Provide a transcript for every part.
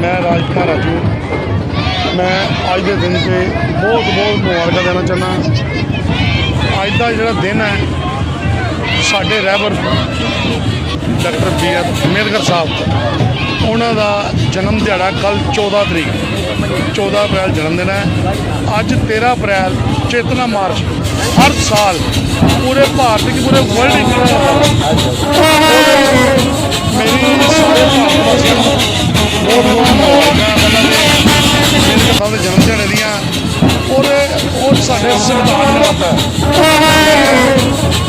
ਮੈਂ ਰਾਜਕੁਮਾਰ ਰਾਜੂ। ਮੈਂ ਅੱਜ ਦੇ ਦਿਨ ਤੇ ਬਹੁਤ ਬਹੁਤ ਮੁਬਾਰਕਾਂ ਦੇਣਾ ਚਾਹੁੰਦਾ ਅੱਜ ਦਾ ਜਿਹੜਾ ਦਿਨ ਹੈ, ਸਾਡੇ ਰਹਿਬਰ doctor B R Ambedkar sahib, ਉਹਨਾਂ ਦਾ ਜਨਮ ਦਿਹਾੜਾ ਕੱਲ 14 ਤਰੀਕ 14 ਅਪ੍ਰੈਲ ਜਨਮ ਦਿਨ ਹੈ। ਅੱਜ 13 ਅਪ੍ਰੈਲ, ਚੇਤਨਾ ਮਾਰਚ, ਹਰ ਸਾਲ ਪੂਰੇ ਭਾਰਤ ਵਿੱਚ, ਪੂਰੇ ਵਰਲਡ ਵਿੱਚ। ਉਹ ਸਾਡੇ ਸੰਵਿਧਾਨ ਦਾ ਹੈ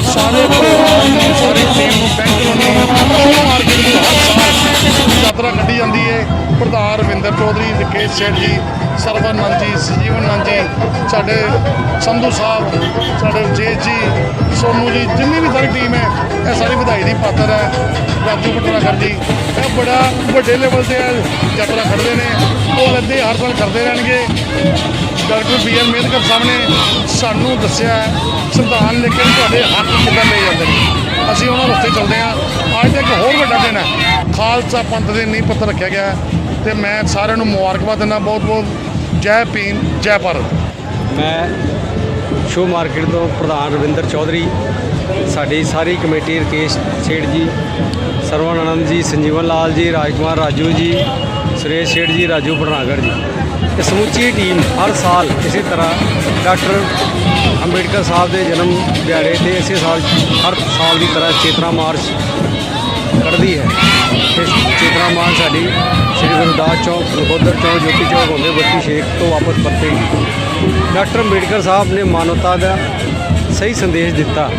ਸਾਰੇ ਪਰਿਵਾਰ ਨੂੰ ਸਾਰੀ ਟੀਮ ਨੂੰ ਬੈਂਕ ਨੂੰ ਮਾਰਕੀਟ ਨੂੰ ਹਰ ਸਾਲ ਯਾਤਰਾ ਕੱਢੀ ਜਾਂਦੀ ਹੈ ਪ੍ਰਧਾਨ ਰਵਿੰਦਰ ਚੌਧਰੀ ਰਕੇਸ਼ ਸੇਠ ਜੀ ਸਰਵਨੰਦ ਜੀ ਸੰਜੀਵਨ ਨੰਦ ਜੀ ਸਾਡੇ ਸੰਧੂ ਸਾਹਿਬ ਸਾਡੇ ਜੇਜ ਜੀ ਸੋਨੂ ਜੀ ਜਿੰਨੀ ਵੀ ਸਾਰੀ ਟੀਮ ਹੈ ਇਹ ਸਾਰੀ ਵਧਾਈ ਦੀ ਪਾਤਰ ਹੈ ਰਾਜੂ ਪਟਨਾਗਰ ਜੀ ਇਹ ਬੜਾ ਵੱਡੇ ਲੈਵਲ ਤੇ ਯਾਤਰਾ ਕੱਢਦੇ ਨੇ ਉਹ ਇੱਦਾਂ ਹਰ ਸਾਲ ਕਰਦੇ ਰਹਿਣਗੇ doctor B R Ambedkar sahib ਨੇ ਸਾਨੂੰ ਦੱਸਿਆ ਹੈ, ਸੰਵਿਧਾਨ ਲਿਖ ਤੁਹਾਡੇ ਹੱਕ ਕਿੱਦਾਂ ਲਏ ਜਾਂਦੇ ਨੇ। ਅਸੀਂ ਉਹਨਾਂ ਰਸਤੇ ਚੱਲਦੇ ਹਾਂ। ਅੱਜ ਇੱਕ ਹੋਰ ਵੱਡਾ ਦਿਨ ਹੈ। ਖਾਲਸਾ ਪੰਥ ਦੇ ਨੀਂਹ ਪੱਥਰ ਰੱਖਿਆ ਗਿਆ ਹੈ ਤੇ ਮੈਂ ਸਾਰਿਆਂ ਨੂੰ ਮੁਬਾਰਕਬਾਦ ਦਿੰਦਾ ਬਹੁਤ ਬਹੁਤ ਜੈ ਭੀਮ ਜੈ ਭਾਰਤ। ਮੈਂ ਸ਼ੋ ਮਾਰਕੀਟ ਤੋਂ ਪ੍ਰਧਾਨ ਰਵਿੰਦਰ ਚੌਧਰੀ ਸਾਡੀ ਸਾਰੀ ਕਮੇਟੀ ਰਕੇਸ਼ ਸੇਠ ਜੀ ਸਰਵਨ ਆਨੰਦ ਜੀ ਸੰਜੀਵਨ ਲਾਲ ਜੀ ਰਾਜਕੁਮਾਰ ਰਾਜੂ ਜੀ ਸੁਰੇਸ਼ ਸੇਠ ਜੀ ਰਾਜੂ ਭਟਨਾਗਰ ਜੀ। ਇਹ ਸਮੁੱਚੀ ਟੀਮ ਹਰ ਸਾਲ ਇਸੇ ਤਰ੍ਹਾਂ ਡਾਕਟਰ ਅੰਬੇਡਕਰ ਸਾਹਿਬ ਦੇ ਜਨਮ ਦਿਹਾੜੇ ਤੇ ਇਸੇ ਸਾਲ ਹਰ ਸਾਲ ਦੀ ਤਰ੍ਹਾਂ ਚੇਤਨਾ ਮਾਰਚ ਕੱਢਦੀ ਹੈ। ਇਸ ਚੇਤਨਾ ਮਾਰਚ ਸਾਡੀ ਸ੍ਰੀ ਗੁਰਦਾਸ ਚੌਕ ਨਕੋਦਰ ਚੌਕ, ਜੋਤੀ ਚੌਕ ਹੁੰਦੇ ਬੱਤੀ ਸ਼ੇਖ ਤੋਂ ਵਾਪਸ ਪਰਤੇਗੀ ਡਾਕਟਰ ਅੰਬੇਡਕਰ ਸਾਹਿਬ ਨੇ ਮਾਨਵਤਾ ਦਾ ਸਹੀ ਸੰਦੇਸ਼ ਦਿੱਤਾ।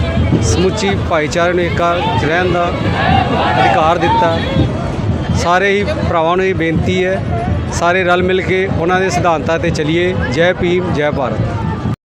ਸਮੁੱਚੀ ਭਾਈਚਾਰੇ ਨੂੰ ਏਕਾ ਰਹਿਣ ਦਾ ਅਧਿਕਾਰ ਦਿੱਤਾ। ਸਾਰੇ ਹੀ ਭਰਾਵਾਂ ਨੂੰ ਇਹ ਬੇਨਤੀ ਹੈ ਸਾਰੇ ਰਲ ਮਿਲ ਕੇ ਉਹਨਾਂ ਦੇ ਸਿਧਾਂਤਾਂ ਤੇ ਚੱਲੀਏ। ਜੈ ਭੀਮ ਜੈ ਭਾਰਤ।